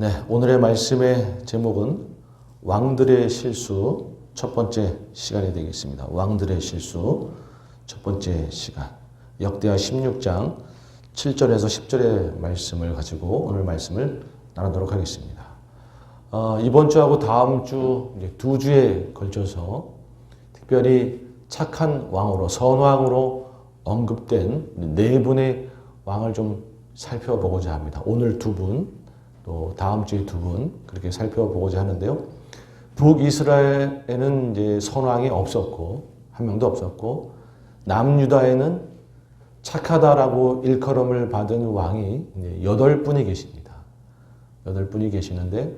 네, 오늘의 말씀의 제목은 왕들의 실수 첫 번째 시간이 되겠습니다. 왕들의 실수 첫 번째 시간. 역대하 16장 7절에서 10절의 말씀을 가지고 오늘 말씀을 나누도록 하겠습니다. 어, 이번 주하고 다음 주 두 주에 걸쳐서 특별히 착한 왕으로 선왕으로 언급된 네 분의 왕을 좀 살펴보고자 합니다. 오늘 두 분, 또 다음 주에 두 분 그렇게 살펴보고자 하는데요. 북이스라엘에는 이제 선왕이 없었고 한 명도 없었고 남유다에는 착하다라고 일컬음을 받은 왕이 여덟 분이 계십니다. 여덟 분이 계시는데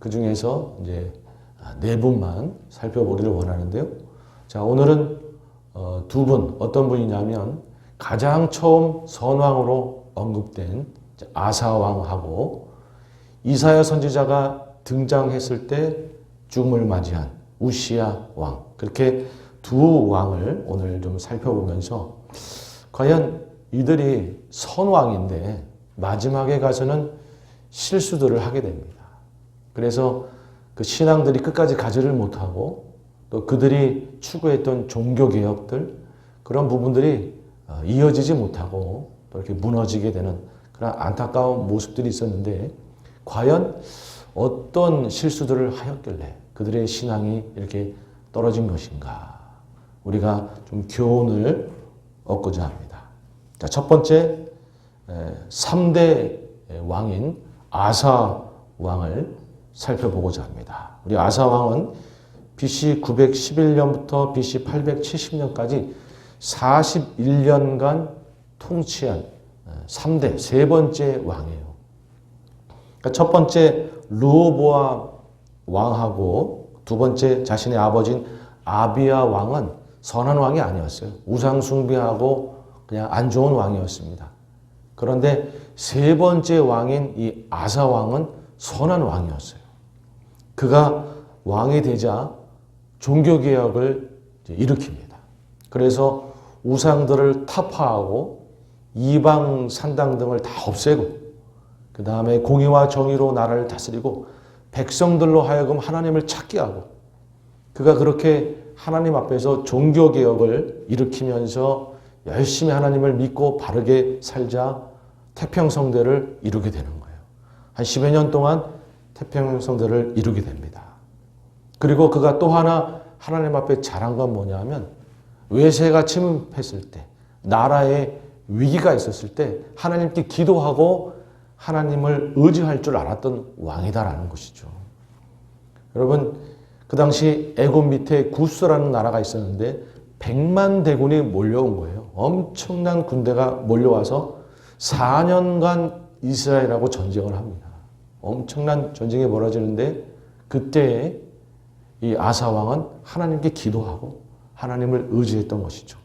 그 중에서 이제 네 분만 살펴보기를 원하는데요. 자 오늘은 어, 두분 어떤 분이냐면 가장 처음 선왕으로 언급된 아사 왕하고 이사야 선지자가 등장했을 때 죽음을 맞이한 우시야 왕 그렇게 두 왕을 오늘 좀 살펴보면서 과연 이들이 선왕인데 마지막에 가서는 실수들을 하게 됩니다. 그래서 그 신앙들이 끝까지 가지를 못하고 또 그들이 추구했던 종교 개혁들 그런 부분들이 어, 이어지지 못하고 또 이렇게 무너지게 되는 그런 안타까운 모습들이 있었는데 과연 어떤 실수들을 하였길래 그들의 신앙이 이렇게 떨어진 것인가 우리가 좀 교훈을 얻고자 합니다. 자, 첫 번째 3대 왕인 아사 왕을 살펴보고자 합니다. 우리 아사 왕은 BC 911년부터 BC 870년까지 41년간 통치한 3대 세 번째 왕이에요. 그러니까 첫 번째 르호보암 왕하고 두 번째 자신의 아버지인 아비야 왕은 선한 왕이 아니었어요. 우상 숭배하고 그냥 안 좋은 왕이었습니다. 그런데 세 번째 왕인 이 아사 왕은 선한 왕이었어요. 그가 왕이 되자 종교 개혁을 일으킵니다. 그래서 우상들을 타파하고 이방 산당 등을 다 없애고 그 다음에 공의와 정의로 나라를 다스리고 백성들로 하여금 하나님을 찾게 하고 그가 그렇게 하나님 앞에서 종교 개혁을 일으키면서 열심히 하나님을 믿고 바르게 살자 태평성대를 이루게 되는 거예요. 한 10여 년 동안 태평성대를 이루게 됩니다. 그리고 그가 또 하나 하나님 앞에 잘한 건 뭐냐면 외세가 침입했을 때 나라에 위기가 있었을 때 하나님께 기도하고 하나님을 의지할 줄 알았던 왕이다라는 것이죠. 여러분 그 당시 애굽 밑에 구스라는 나라가 있었는데 100만 대군이 몰려온 거예요. 엄청난 군대가 몰려와서 4년간 이스라엘하고 전쟁을 합니다. 엄청난 전쟁이 벌어지는데 그때 이 아사 왕은 하나님께 기도하고 하나님을 의지했던 것이죠.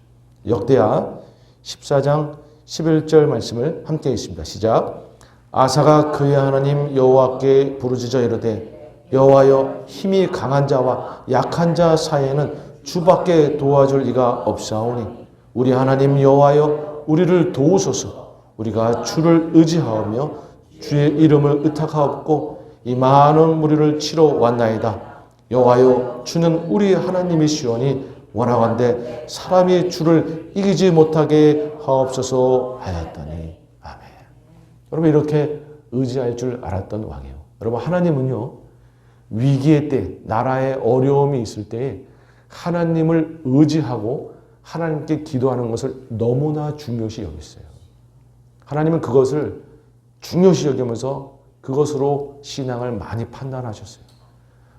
역대하 14장 11절 말씀을 함께 있습니다. 시작. 아사가 그의 하나님 여호와께 부르짖어 이르되 여호와여 힘이 강한 자와 약한 자 사이에는 주밖에 도와줄 이가 없사오니 우리 하나님 여호와여 우리를 도우소서 우리가 주를 의지하오며 주의 이름을 의탁하옵고 이 많은 무리를 치러 왔나이다 여호와여 주는 우리 하나님이시오니 원하건대 사람이 주를 이기지 못하게 하옵소서 하였더니. 여러분 이렇게 의지할 줄 알았던 왕이에요. 여러분 하나님은요 위기의 때 나라에 어려움이 있을 때 하나님을 의지하고 하나님께 기도하는 것을 너무나 중요시 여겼어요. 하나님은 그것을 중요시 여기면서 그것으로 신앙을 많이 판단하셨어요.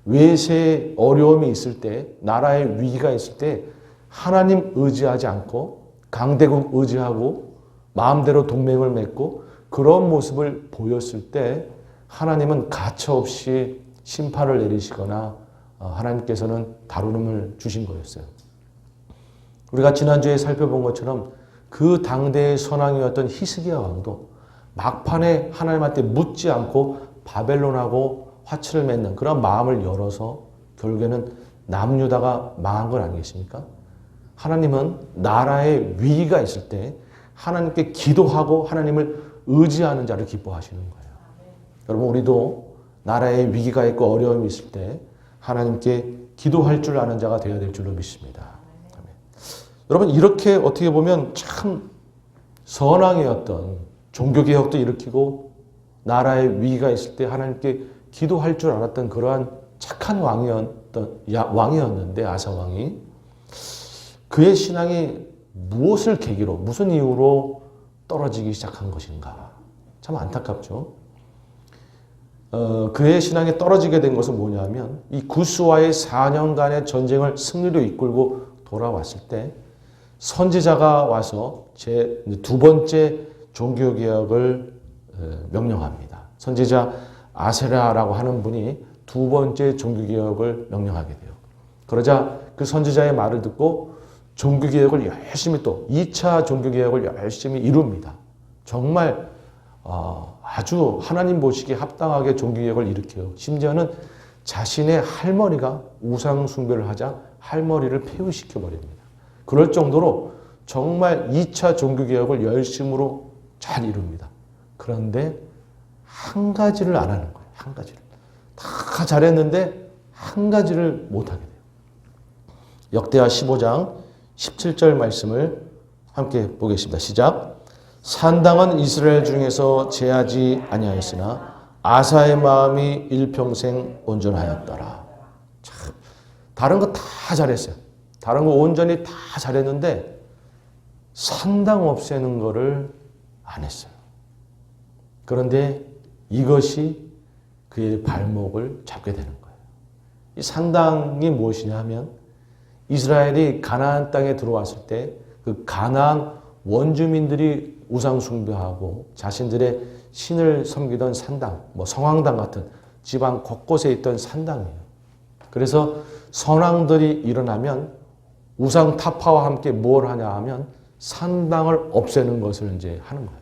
외세의 어려움이 있을 때, 나라의 위기가 있을 때 하나님 의지하지 않고 강대국 의지하고 마음대로 동맹을 맺고 그런 모습을 보였을 때 하나님은 가차없이 심판을 내리시거나 하나님께서는 다루름을 주신 거였어요. 우리가 지난주에 살펴본 것처럼 그 당대의 선왕이었던 히스기야 왕도 막판에 하나님한테 묻지 않고 바벨론하고 화치를 맺는 그런 마음을 열어서 결국에는 남유다가 망한 건 아니겠습니까? 하나님은 나라에 위기가 있을 때 하나님께 기도하고 하나님을 의지하는 자를 기뻐하시는 거예요. 여러분 우리도 나라에 위기가 있고 어려움이 있을 때 하나님께 기도할 줄 아는 자가 되어야 될 줄로 믿습니다. 여러분 이렇게 어떻게 보면 참 선왕이었던 종교 개혁도 일으키고 나라에 위기가 있을 때 하나님께 기도할 줄 알았던 그러한 착한 왕이었던 야, 왕이었는데 아사 왕이 그의 신앙이 무엇을 계기로 무슨 이유로 떨어지기 시작한 것인가 참 안타깝죠. 어, 그의 신앙이 떨어지게 된 것은 뭐냐면 이 구스와의 4년간의 전쟁을 승리로 이끌고 돌아왔을 때 선지자가 와서 제 두 번째 종교 개혁을 어, 명령합니다. 선지자 아세라라고 하는 분이 두 번째 종교 개혁을 명령하게 돼요. 그러자 그 선지자의 말을 듣고 종교 개혁을 열심히 또 2차 종교 개혁을 열심히 이룹니다. 정말 어, 아주 하나님 보시기에 합당하게 종교 개혁을 일으켜요. 심지어는 자신의 할머니가 우상 숭배를 하자 할머니를 폐위시켜 버립니다. 그럴 정도로 정말 2차 종교 개혁을 열심으로 잘 이룹니다. 그런데 한 가지를 안 하는 거예요. 한 가지를. 다 잘했는데 한 가지를 못 하게 돼요. 역대하 15장 17절 말씀을 함께 보겠습니다. 시작. 산당은 이스라엘 중에서 제하지 아니하였으나 아사의 마음이 일평생 온전하였더라. 참 다른 거 다 잘했어요. 다른 거 온전히 다 잘했는데 산당 없애는 거를 안 했어요. 그런데 이것이 그의 발목을 잡게 되는 거예요. 이 산당이 무엇이냐 하면 이스라엘이 가나안 땅에 들어왔을 때 그 가나안 원주민들이 우상 숭배하고 자신들의 신을 섬기던 산당, 뭐 성황당 같은 지방 곳곳에 있던 산당이에요. 그래서 선왕들이 일어나면 우상 타파와 함께 뭘 하냐 하면 산당을 없애는 것을 이제 하는 거예요.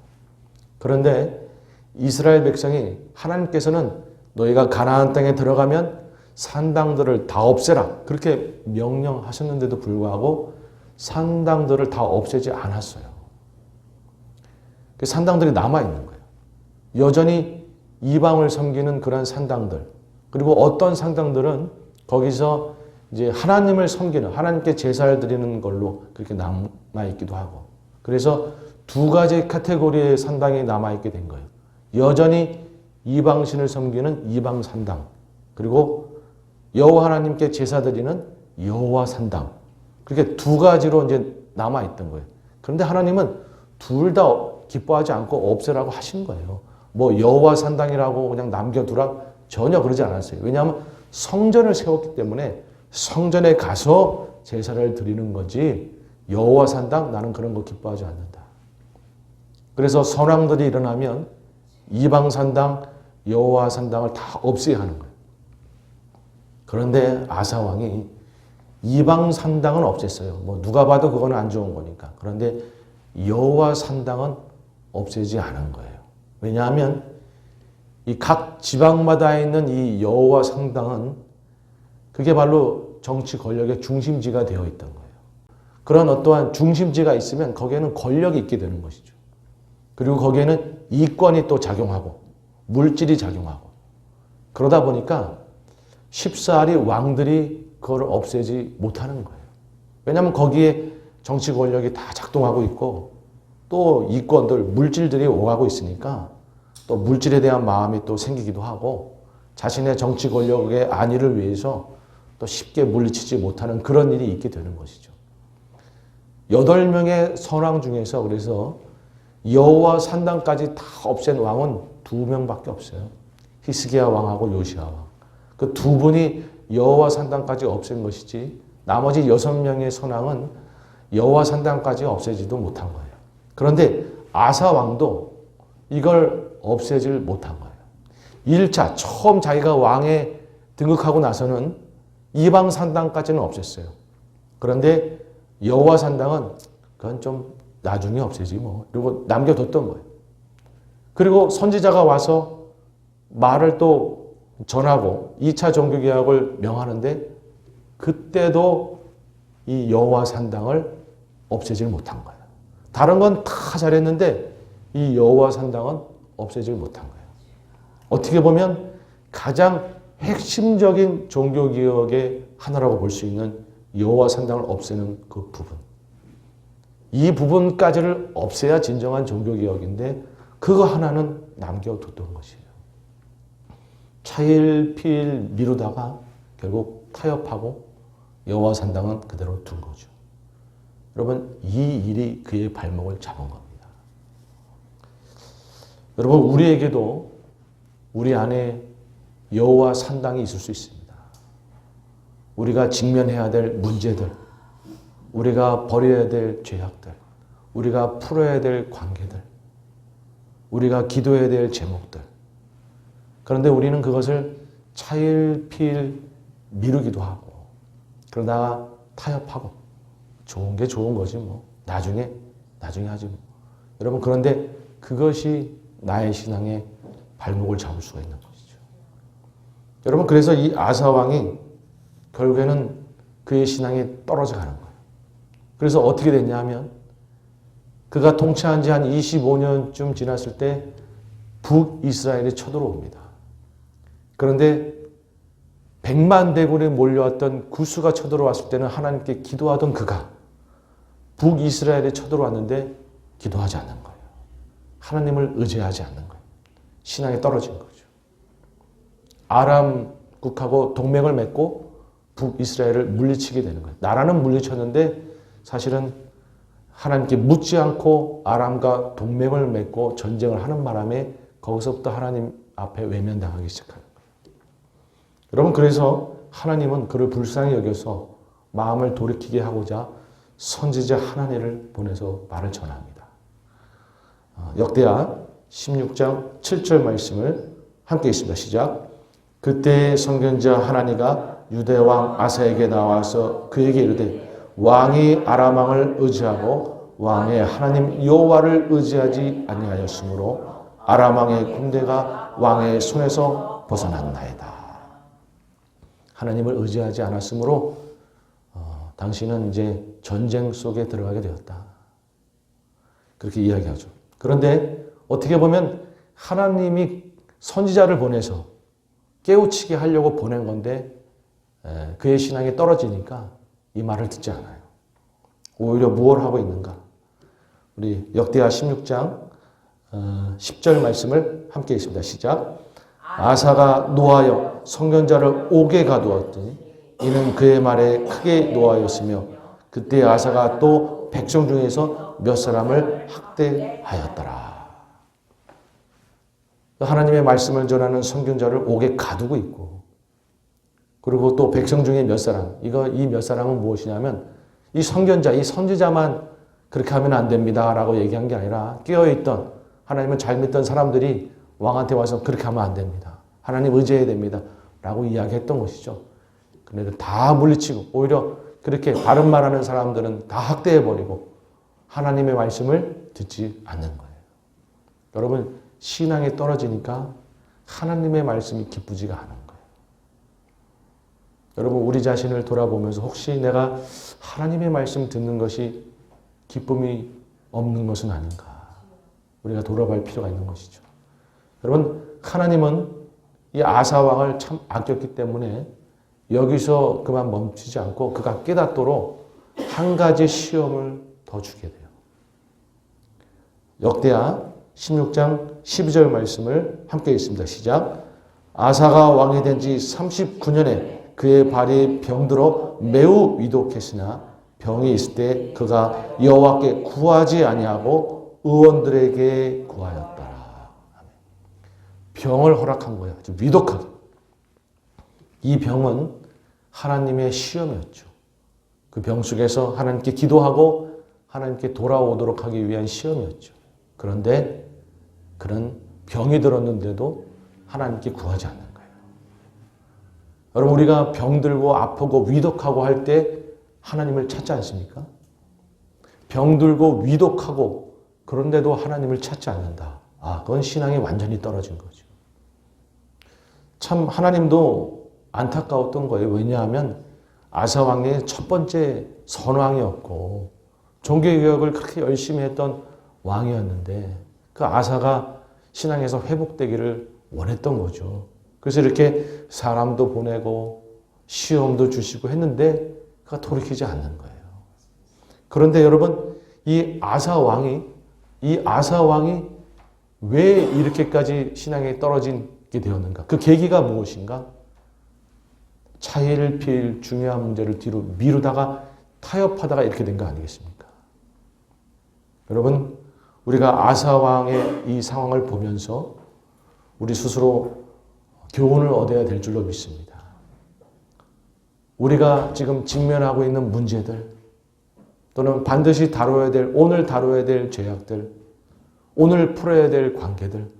그런데 이스라엘 백성이 하나님께서는 너희가 가나안 땅에 들어가면 산당들을 다 없애라 그렇게 명령하셨는데도 불구하고 산당들을 다 없애지 않았어요. 그 산당들이 남아 있는 거예요. 여전히 이방을 섬기는 그런 산당들 그리고 어떤 산당들은 거기서 이제 하나님을 섬기는 하나님께 제사를 드리는 걸로 그렇게 남아 있기도 하고 그래서 두 가지 카테고리의 산당이 남아 있게 된 거예요. 여전히 이방신을 섬기는 이방 산당 그리고 여호와 하나님께 제사 드리는 여호와 산당 그렇게 두 가지로 이제 남아 있던 거예요. 그런데 하나님은 둘 다 기뻐하지 않고 없애라고 하신 거예요. 뭐 여호와 산당이라고 그냥 남겨두라 전혀 그러지 않았어요. 왜냐하면 성전을 세웠기 때문에 성전에 가서 제사를 드리는 거지 여호와 산당 나는 그런 거 기뻐하지 않는다. 그래서 선왕들이 일어나면 이방 산당, 여호와 산당을 다 없애야 하는 거예요. 그런데 아사 왕이 이방 산당은 없앴어요. 뭐 누가 봐도 그거는 안 좋은 거니까. 그런데 여호와 산당은 없애지 않은 거예요. 왜냐하면 이 각 지방마다 있는 이 여호와 산당은 그게 바로 정치 권력의 중심지가 되어 있던 거예요. 그런 어떠한 중심지가 있으면 거기에는 권력이 있게 되는 것이죠. 그리고 거기에는 이권이 또 작용하고 물질이 작용하고 그러다 보니까 쉽사리 왕들이 그걸 없애지 못하는 거예요. 왜냐하면 거기에 정치 권력이 다 작동하고 있고 또 이권들, 물질들이 오가고 있으니까 또 물질에 대한 마음이 또 생기기도 하고 자신의 정치 권력의 안위를 위해서 또 쉽게 물리치지 못하는 그런 일이 있게 되는 것이죠. 여덟 명의 선왕 중에서 그래서 여호와 산당까지 다 없앤 왕은 두 명밖에 없어요. 히스기야 왕하고 요시야 왕. 그 두 분이 여호와 산당까지 없앤 것이지 나머지 여섯 명의 선왕은 여호와 산당까지 없애지도 못한 거예요. 그런데 아사 왕도 이걸 없애질 못한 거예요. 1차 처음 자기가 왕에 등극하고 나서는 이방 산당까지는 없앴어요. 그런데 여호와 산당은 그건 좀 나중에 없애지 뭐. 그리고 남겨뒀던 거예요. 그리고 선지자가 와서 말을 또 전하고 2차 종교 계약을 명하는데 그때도 이 여호와 산당을 없애질 못한 거예요. 다른 건 다 잘했는데 이 여호와 산당은 없애질 못한 거예요. 어떻게 보면 가장 핵심적인 종교개혁의 하나라고 볼 수 있는 여호와 산당을 없애는 그 부분. 이 부분까지를 없애야 진정한 종교개혁인데 그거 하나는 남겨뒀던 것이에요. 차일피일 미루다가 결국 타협하고 여호와 산당은 그대로 둔 거죠. 여러분 이 일이 그의 발목을 잡은 겁니다. 여러분 우리에게도 우리 안에 여호와 산당이 있을 수 있습니다. 우리가 직면해야 될 문제들, 우리가 버려야 될 죄악들, 우리가 풀어야 될 관계들, 우리가 기도해야 될 제목들. 그런데 우리는 그것을 차일피일 미루기도 하고, 그러다가 타협하고, 좋은 게 좋은 거지 뭐. 나중에, 나중에 하지 뭐. 여러분, 그런데 그것이 나의 신앙의 발목을 잡을 수가 있는 것이죠. 여러분, 그래서 이 아사 왕이 결국에는 그의 신앙이 떨어져 가는 거예요. 그래서 어떻게 됐냐 하면 그가 통치한 지 한 25년쯤 지났을 때 북이스라엘이 쳐들어옵니다. 그런데 백만 대군에 몰려왔던 구수가 쳐들어왔을 때는 하나님께 기도하던 그가 북이스라엘에 쳐들어왔는데 기도하지 않는 거예요. 하나님을 의지하지 않는 거예요. 신앙이 떨어진 거죠. 아람 국하고 동맹을 맺고 북이스라엘을 물리치게 되는 거예요. 나라는 물리쳤는데 사실은 하나님께 묻지 않고 아람과 동맹을 맺고 전쟁을 하는 바람에 거기서부터 하나님 앞에 외면당하기 거예요. 여러분 그래서 하나님은 그를 불쌍히 여겨서 마음을 돌이키게 하고자 선지자 하나님을 보내서 말을 전합니다. 어, 역대하 16장 7절 말씀을 함께 있습니다. 시작. 그때 선견자 하나니가 유대 왕 아사에게 나와서 그에게 이르되 왕이 아람 왕을 의지하고 왕의 하나님 여호와를 의지하지 아니하였으므로 아람 왕의 군대가 왕의 손에서 벗어났나이다. 하나님을 의지하지 않았으므로 어, 당신은 이제 전쟁 속에 들어가게 되었다. 그렇게 이야기하죠. 그런데 어떻게 보면 하나님이 선지자를 보내서 깨우치게 하려고 보낸 건데 에, 그의 신앙이 떨어지니까 이 말을 듣지 않아요. 오히려 무엇을 하고 있는가? 우리 역대하 16장 어, 10절 말씀을 함께 있습니다. 시작. 아사가 노하여 성견자를 옥에 가두었더니 이는 그의 말에 크게 노하였으며 그때 아사가 또 백성 중에서 몇 사람을 학대하였더라. 하나님의 말씀을 전하는 성견자를 옥에 가두고 있고 그리고 또 백성 중에 몇 사람 이거 이 몇 사람은 무엇이냐면 이 성견자 이 선지자만 그렇게 하면 안 됩니다라고 얘기한 게 아니라 깨어 있던 하나님을 잘 믿던 사람들이 왕한테 와서 그렇게 하면 안 됩니다. 하나님 의지해야 됩니다. 라고 이야기했던 것이죠. 그런데 다 물리치고 오히려 그렇게 바른 말하는 사람들은 다 학대해버리고 하나님의 말씀을 듣지 않는 거예요. 여러분 신앙이 떨어지니까 하나님의 말씀이 기쁘지가 않은 거예요. 여러분 우리 자신을 돌아보면서 혹시 내가 하나님의 말씀 듣는 것이 기쁨이 없는 것은 아닌가? 우리가 돌아볼 필요가 있는 것이죠. 여러분 하나님은 이 아사 왕을 참 아꼈기 때문에 여기서 그만 멈추지 않고 그가 깨닫도록 한 가지 시험을 더 주게 돼요. 역대하 16장 12절 말씀을 함께 읽습니다. 시작. 아사가 왕이 된 지 39년에 그의 발이 병들어 매우 위독했으나 병이 있을 때 그가 여호와께 구하지 아니하고 의원들에게 구하였더라. 병을 허락한 거야. 좀 위독하게. 이 병은 하나님의 시험이었죠. 그 병 속에서 하나님께 기도하고 하나님께 돌아오도록 하기 위한 시험이었죠. 그런데 그런 병이 들었는데도 하나님께 구하지 않는 거예요. 여러분 우리가 병들고 아프고 위독하고 할 때 하나님을 찾지 않습니까? 병들고 위독하고 그런데도 하나님을 찾지 않는다. 아, 그건 신앙이 완전히 떨어진 거죠. 참 하나님도 안타까웠던 거예요. 왜냐하면 아사 왕의 첫 번째 선왕이었고 종교 개혁을 그렇게 열심히 했던 왕이었는데 그 아사가 신앙에서 회복되기를 원했던 거죠. 그래서 이렇게 사람도 보내고 시험도 주시고 했는데 그가 돌이키지 않는 거예요. 그런데 여러분 이 아사 왕이 이 아사 왕이 왜 이렇게까지 신앙에 떨어지게 되었는가? 그 계기가 무엇인가? 차이를 필 중요한 문제를 뒤로 미루다가 타협하다가 이렇게 된 거 아니겠습니까? 여러분, 우리가 아사 왕의 이 상황을 보면서 우리 스스로 교훈을 얻어야 될 줄로 믿습니다. 우리가 지금 직면하고 있는 문제들, 또는 반드시 다뤄야 될, 오늘 다뤄야 될 죄악들, 오늘 풀어야 될 관계들,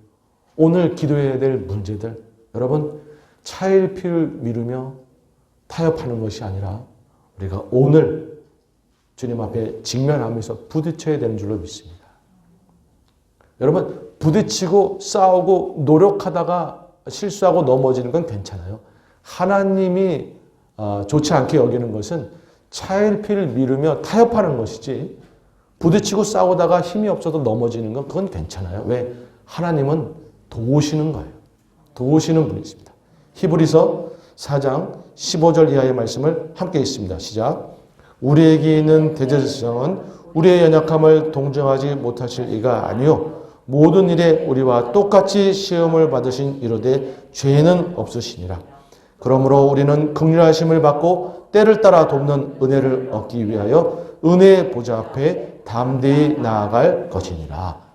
오늘 기도해야 될 문제들, 여러분, 차일피를 미루며 타협하는 것이 아니라 우리가 오늘 주님 앞에 직면하면서 부딪혀야 되는 줄로 믿습니다. 여러분, 부딪히고 싸우고 노력하다가 실수하고 넘어지는 건 괜찮아요. 하나님이 어, 좋지 않게 여기는 것은 차일피를 미루며 타협하는 것이지 부딪히고 싸우다가 힘이 없어도 넘어지는 건 그건 괜찮아요. 왜? 하나님은 도우시는 거예요. 도우시는 분이십니다. 히브리서 4장 15절 이하의 말씀을 함께 있습니다. 시작. 우리에게 있는 대제사장은 우리의 연약함을 동정하지 못하실 이가 아니요 모든 일에 우리와 똑같이 시험을 받으신 이로되 죄는 없으시니라. 그러므로 우리는 극률하심을 받고 때를 따라 돕는 은혜를 얻기 위하여 은혜의 보좌 앞에 담대히 나아갈 것이니라.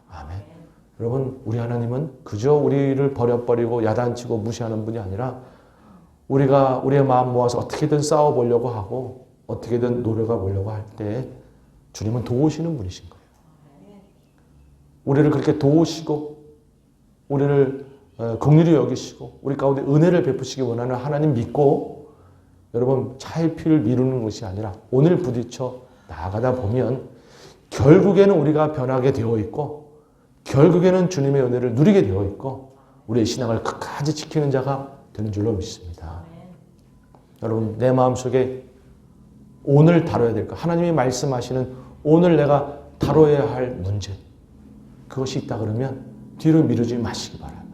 여러분, 우리 하나님은 그저 우리를 버려버리고 야단치고 무시하는 분이 아니라 우리가 우리의 마음 모아서 어떻게든 싸워보려고 하고 어떻게든 노력해 보려고 할 때 주님은 도우시는 분이신 거예요. 우리를 그렇게 도우시고 우리를 긍휼히 여기시고 우리 가운데 은혜를 베푸시기 원하는 하나님 믿고 여러분 차일피를 미루는 것이 아니라 오늘 부딪혀 나아가다 보면 결국에는 우리가 변하게 되어 있고 결국에는 주님의 은혜를 누리게 되어 있고 우리의 신앙을 끝까지 지키는 자가 되는 줄로 믿습니다. 여러분 내 마음속에 오늘 다뤄야 될 것, 하나님이 말씀하시는 오늘 내가 다뤄야 할 문제 그것이 있다 그러면 뒤로 미루지 마시기 바랍니다.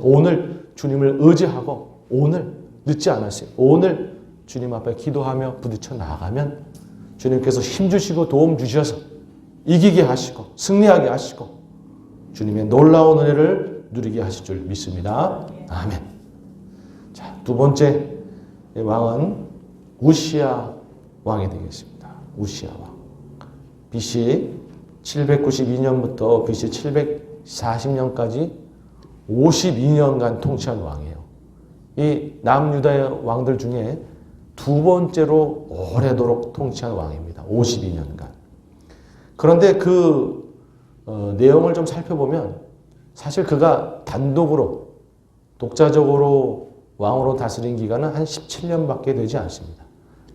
오늘 주님을 의지하고 오늘 늦지 않았어요. 오늘 주님 앞에 기도하며 부딪혀 나아가면 주님께서 힘 주시고 도움 주셔서 이기게 하시고 승리하게 하시고 주님의 놀라운 은혜를 누리게 하실 줄 믿습니다. 아멘. 자, 두 번째 왕은 우시아 왕이 되겠습니다. 우시아 왕. BC 792년부터 BC 740년까지 52년간 통치한 왕이에요. 이 남유다의 왕들 중에 두 번째로 오래도록 통치한 왕입니다. 52년간. 그런데 그 어, 내용을 좀 살펴보면 사실 그가 단독으로 독자적으로 왕으로 다스린 기간은 한 17년밖에 되지 않습니다.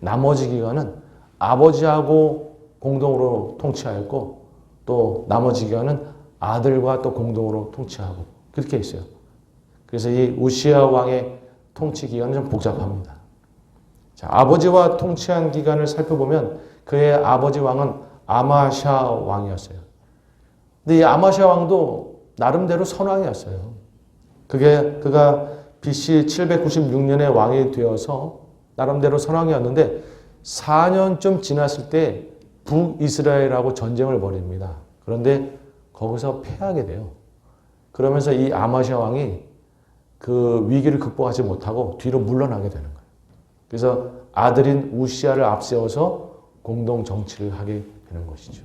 나머지 기간은 아버지하고 공동으로 통치하였고 또 나머지 기간은 아들과 또 공동으로 통치하고 그렇게 있어요. 그래서 이 우시아 왕의 통치 기간은 좀 복잡합니다. 자, 아버지와 통치한 기간을 살펴보면 그의 아버지 왕은 아마샤 왕이었어요. 근데 이 아마샤 왕도 나름대로 선왕이었어요. 그게 그가 BC 796년에 왕이 되어서 나름대로 선왕이었는데 4년쯤 지났을 때 북이스라엘하고 전쟁을 벌입니다. 그런데 거기서 패하게 돼요. 그러면서 이 아마시아 왕이 그 위기를 극복하지 못하고 뒤로 물러나게 되는 거예요. 그래서 아들인 우시아를 앞세워서 공동 정치를 하게 되는 것이죠.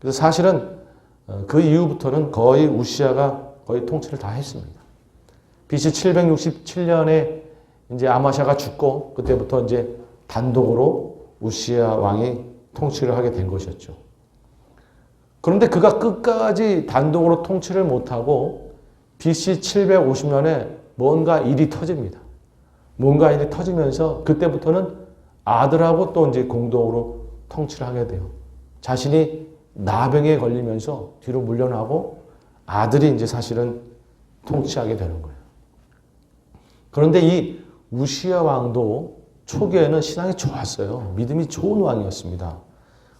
그래서 사실은 어, 그 이후부터는 거의 우시아가 거의 통치를 다 했습니다. BC 767년에 이제 아마샤가 죽고 그때부터 이제 단독으로 우시아 왕이 통치를 하게 된 것이었죠. 그런데 그가 끝까지 단독으로 통치를 못하고 BC 750년에 뭔가 일이 터집니다. 뭔가 일이 터지면서 그때부터는 아들하고 또 이제 공동으로 통치를 하게 돼요. 자신이 나병에 걸리면서 뒤로 물러나고 아들이 이제 사실은 통치하게 되는 거예요. 그런데 이 우시아 왕도 초기에는 신앙이 좋았어요. 믿음이 좋은 왕이었습니다.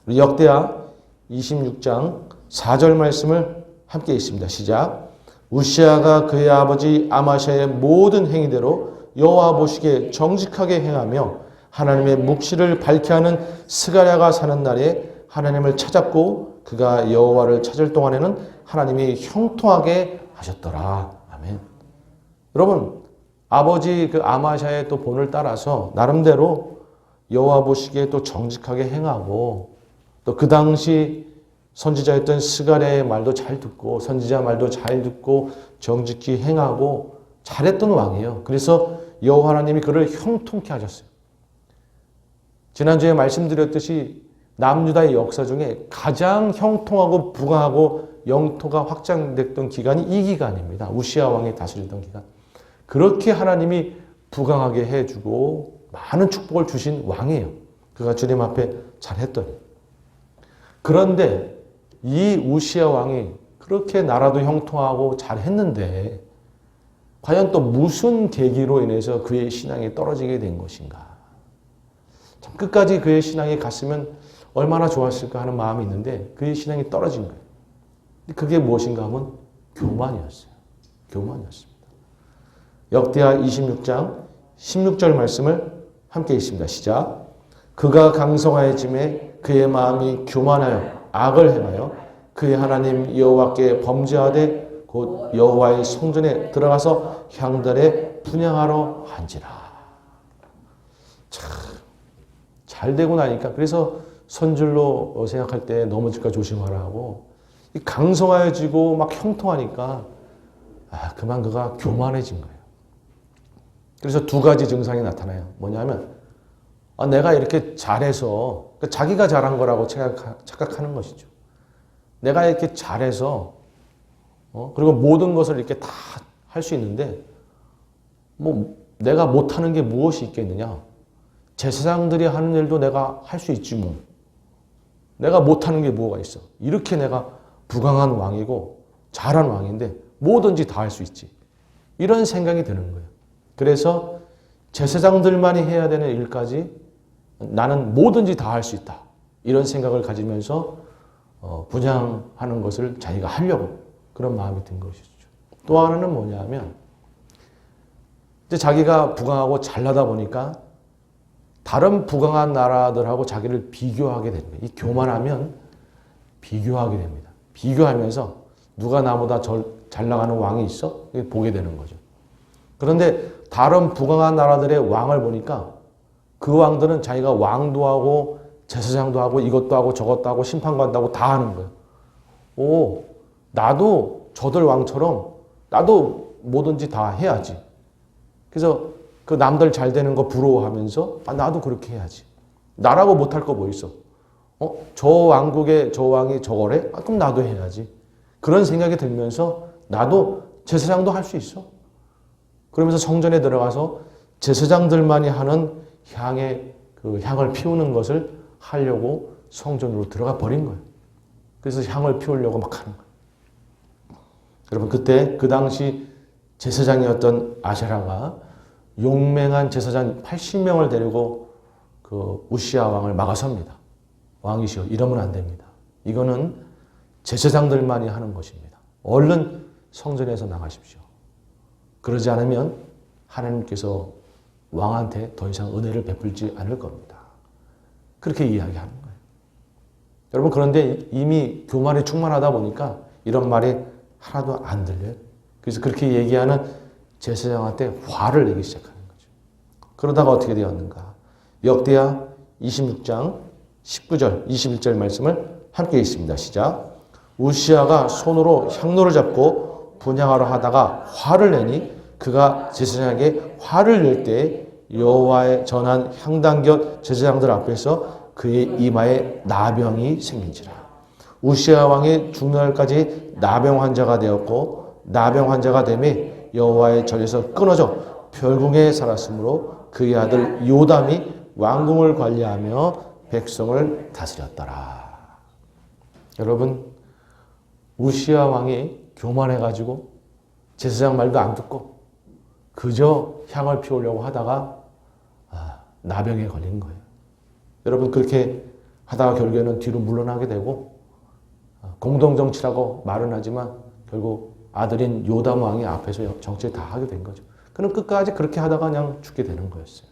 우리 역대하 26장 4절 말씀을 함께 있습니다. 시작. 우시아가 그의 아버지 아마샤의 모든 행위대로 여호와 보시기에 정직하게 행하며 하나님의 묵시를 밝게 하는 스가랴가 사는 날에 하나님을 찾았고 그가 여호와를 찾을 동안에는 하나님이 형통하게 하셨더라. 아멘. 여러분 아버지 그 아마샤의 또 본을 따라서 나름대로 여호와 보시기에 또 정직하게 행하고 또 그 당시 선지자였던 스가랴의 말도 잘 듣고 선지자 말도 잘 듣고 정직히 행하고 잘했던 왕이에요. 그래서 여호와 하나님이 그를 형통케 하셨어요. 지난주에 말씀드렸듯이 남유다의 역사 중에 가장 형통하고 부강하고 영토가 확장됐던 기간이 이 기간입니다. 우시아 왕이 다스리던 기간. 그렇게 하나님이 부강하게 해주고 많은 축복을 주신 왕이에요. 그가 주님 앞에 잘했더니. 그런데 이 우시아 왕이 그렇게 나라도 형통하고 잘했는데 과연 또 무슨 계기로 인해서 그의 신앙이 떨어지게 된 것인가? 참 끝까지 그의 신앙이 갔으면 얼마나 좋았을까 하는 마음이 있는데 그의 신앙이 떨어진 거예요. 그게 무엇인가 하면 교만이었어요. 교만이었습니다. 역대하 26장 16절 말씀을 함께 읽습니다. 시작. 그가 강성하여짐에 그의 마음이 교만하여 악을 행하여 그의 하나님 여호와께 범죄하되 곧 여호와의 성전에 들어가서 향단에 분양하러 한지라. 참 잘 되고 나니까 그래서 선줄로 생각할 때 넘어질까 조심하라고 강성하여지고 막 형통하니까 아, 그만 그가 교만해진 거예요. 그래서 두 가지 증상이 나타나요. 뭐냐면 아, 내가 이렇게 잘해서 그러니까 자기가 잘한 거라고 착각, 하는 것이죠. 내가 이렇게 잘해서 어? 그리고 모든 것을 이렇게 다 할 수 있는데 뭐 내가 못하는 게 무엇이 있겠느냐? 제사장들이 하는 일도 내가 할 수 있지 뭐. 내가 못하는 게 뭐가 있어? 이렇게 내가 부강한 왕이고 잘한 왕인데 뭐든지 다 할 수 있지. 이런 생각이 드는 거예요. 그래서 제사장들만이 해야 되는 일까지 나는 뭐든지 다 할 수 있다. 이런 생각을 가지면서 어, 분양하는 것을 자기가 하려고 그런 마음이 든 것이죠. 또 하나는 뭐냐면 이제 자기가 부강하고 잘나다 보니까 다른 부강한 나라들하고 자기를 비교하게 됩니다. 이 교만하면 비교하게 됩니다. 비교하면서 누가 나보다 잘 나가는 왕이 있어? 보게 되는 거죠. 그런데 다른 부강한 나라들의 왕을 보니까 그 왕들은 자기가 왕도 하고 제사장도 하고 이것도 하고 저것도 하고 심판관도 하고 다 하는 거예요. 오, 나도 저들 왕처럼 나도 뭐든지 다 해야지. 그래서 그 남들 잘 되는 거 부러워하면서 아, 나도 그렇게 해야지. 나라고 못할 거 뭐 있어? 어? 저 왕국의 저 왕이 저거래? 아, 그럼 나도 해야지. 그런 생각이 들면서 나도 제사장도 할 수 있어. 그러면서 성전에 들어가서 제사장들만이 하는 향의 그 향을 피우는 것을 하려고 성전으로 들어가 버린 거예요. 그래서 향을 피우려고 막 하는 거예요. 여러분 그때 그 당시 제사장이었던 아세라가 용맹한 제사장 80명을 데리고 그 우시아 왕을 막아섭니다. 왕이시여 이러면 안 됩니다. 이거는 제사장들만이 하는 것입니다. 얼른 성전에서 나가십시오. 그러지 않으면 하나님께서 왕한테 더 이상 은혜를 베풀지 않을 겁니다. 그렇게 이야기하는 거예요. 여러분 그런데 이미 교만에 충만하다 보니까 이런 말이 하나도 안 들려요. 그래서 그렇게 얘기하는 제사장한테 화를 내기 시작하는 거죠. 그러다가 어떻게 되었는가? 역대하 26장 19절, 21절 말씀을 함께 읽습니다. 시작. 우시아가 손으로 향로를 잡고 분양하러 하다가 화를 내니 그가 제사장에게 화를 낼 때 여호와의 전한 향단곁 제사장들 앞에서 그의 이마에 나병이 생긴지라. 우시아 왕이 죽는 날까지 나병 환자가 되었고 나병 환자가 되매 여호와의 전에서 끊어져 별궁에 살았으므로 그의 아들 요담이 왕궁을 관리하며 백성을 다스렸더라. 여러분 우시아 왕이 교만해 가지고 제사장 말도 안 듣고 그저 향을 피우려고 하다가 아, 나병에 걸린 거예요. 여러분 그렇게 하다가 결국에는 뒤로 물러나게 되고 아, 공동정치라고 말은 하지만 결국 아들인 요담 왕이 앞에서 정치 다 하게 된 거죠. 그는 끝까지 그렇게 하다가 그냥 죽게 되는 거였어요.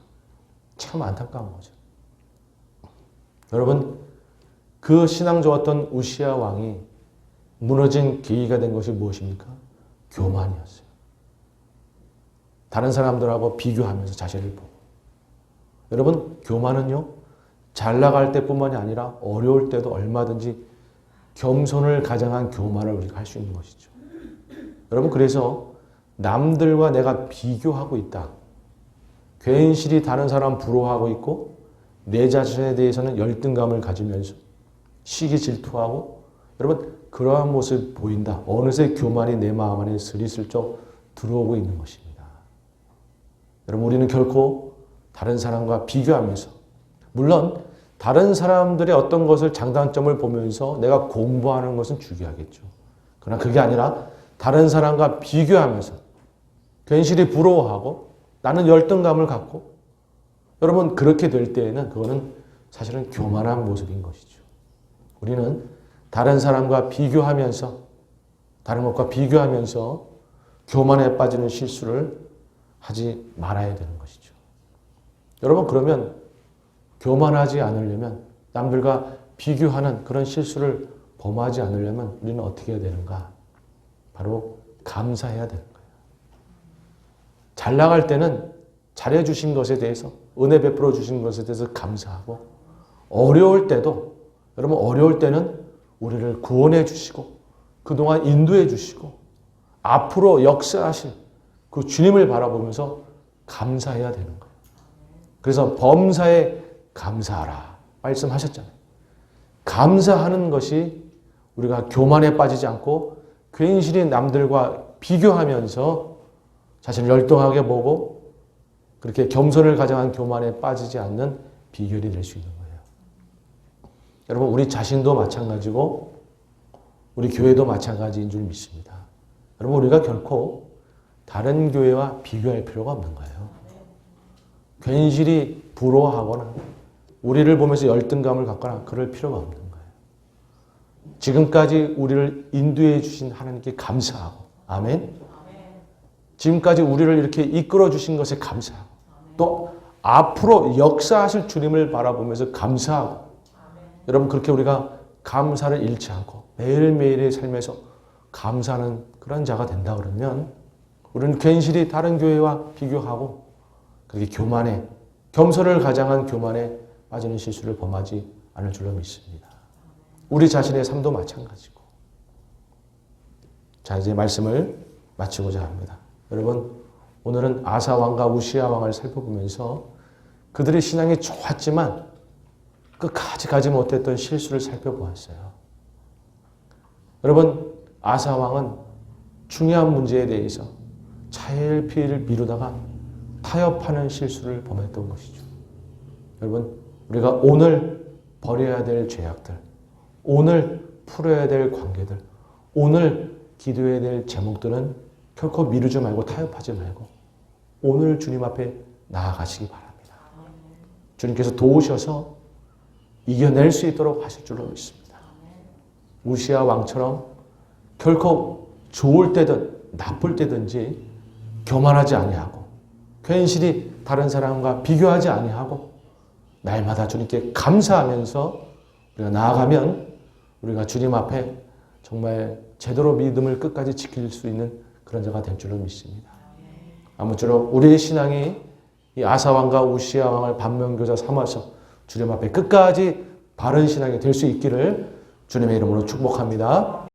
참 안타까운 거죠. 여러분, 그 신앙 좋았던 우시아 왕이 무너진 계기가 된 것이 무엇입니까? 교만이었어요. 다른 사람들하고 비교하면서 자신을 보고. 여러분, 교만은요, 잘 나갈 때뿐만이 아니라 어려울 때도 얼마든지 겸손을 가장한 교만을 우리가 할 수 있는 것이죠. 여러분, 그래서 남들과 내가 비교하고 있다. 괜시리 다른 사람 부러워하고 있고, 내 자신에 대해서는 열등감을 가지면서 시기 질투하고, 여러분, 그러한 모습을 보인다. 어느새 교만이 내 마음 안에 스리슬쩍 들어오고 있는 것입니다. 여러분, 우리는 결코 다른 사람과 비교하면서, 물론 다른 사람들의 어떤 것을 장단점을 보면서 내가 공부하는 것은 중요하겠죠. 그러나 그게 아니라 다른 사람과 비교하면서 괜시리 부러워하고 나는 열등감을 갖고 여러분 그렇게 될 때에는 그거는 사실은 교만한 모습인 것이죠. 우리는 다른 사람과 비교하면서 다른 것과 비교하면서 교만에 빠지는 실수를 하지 말아야 되는 것이죠. 여러분 그러면 교만하지 않으려면 남들과 비교하는 그런 실수를 범하지 않으려면 우리는 어떻게 해야 되는가? 바로 감사해야 되는 거예요. 잘 나갈 때는 잘해 주신 것에 대해서 은혜 베풀어 주신 것에 대해서 감사하고 어려울 때도 여러분 어려울 때는 우리를 구원해 주시고 그동안 인도해 주시고 앞으로 역사하실 그 주님을 바라보면서 감사해야 되는 거예요. 그래서 범사에 감사하라 말씀하셨잖아요. 감사하는 것이 우리가 교만에 빠지지 않고 괜시리 남들과 비교하면서 자신을 열등하게 보고 그렇게 겸손을 가장한 교만에 빠지지 않는 비결이 될 수 있는 거예요. 여러분 우리 자신도 마찬가지고 우리 교회도 마찬가지인 줄 믿습니다. 여러분 우리가 결코 다른 교회와 비교할 필요가 없는 거예요. 괜시리 부러워하거나 우리를 보면서 열등감을 갖거나 그럴 필요가 없는 거예요. 지금까지 우리를 인도해 주신 하나님께 감사하고 아멘. 지금까지 우리를 이렇게 이끌어 주신 것에 감사하고 또 앞으로 역사하실 주님을 바라보면서 감사하고 여러분 그렇게 우리가 감사를 잃지 않고 매일매일의 삶에서 감사하는 그런 자가 된다 그러면 우리는 괜시리 다른 교회와 비교하고 그렇게 교만에 겸손을 가장한 교만에 빠지는 실수를 범하지 않을 줄로 믿습니다. 우리 자신의 삶도 마찬가지고. 자, 이제 말씀을 마치고자 합니다. 여러분, 오늘은 아사 왕과 우시아 왕을 살펴보면서 그들의 신앙이 좋았지만 끝까지 가지 못했던 실수를 살펴보았어요. 여러분, 아사 왕은 중요한 문제에 대해서 차일피일 미루다가 타협하는 실수를 범했던 것이죠. 여러분, 우리가 오늘 버려야 될 죄악들, 오늘 풀어야 될 관계들, 오늘 기도해야 될 제목들은 결코 미루지 말고 타협하지 말고 오늘 주님 앞에 나아가시기 바랍니다. 주님께서 도우셔서 이겨낼 수 있도록 하실 줄로 믿습니다. 우시아 왕처럼 결코 좋을 때든 나쁠 때든지 교만하지 아니하고 괜시리 다른 사람과 비교하지 아니하고 날마다 주님께 감사하면서 우리가 나아가면 우리가 주님 앞에 정말 제대로 믿음을 끝까지 지킬 수 있는 그런 자가 될 줄로 믿습니다. 아무쪼록 우리의 신앙이 이 아사왕과 우시아 왕을 반면교사 삼아서 주님 앞에 끝까지 바른 신앙이 될 수 있기를 주님의 이름으로 축복합니다.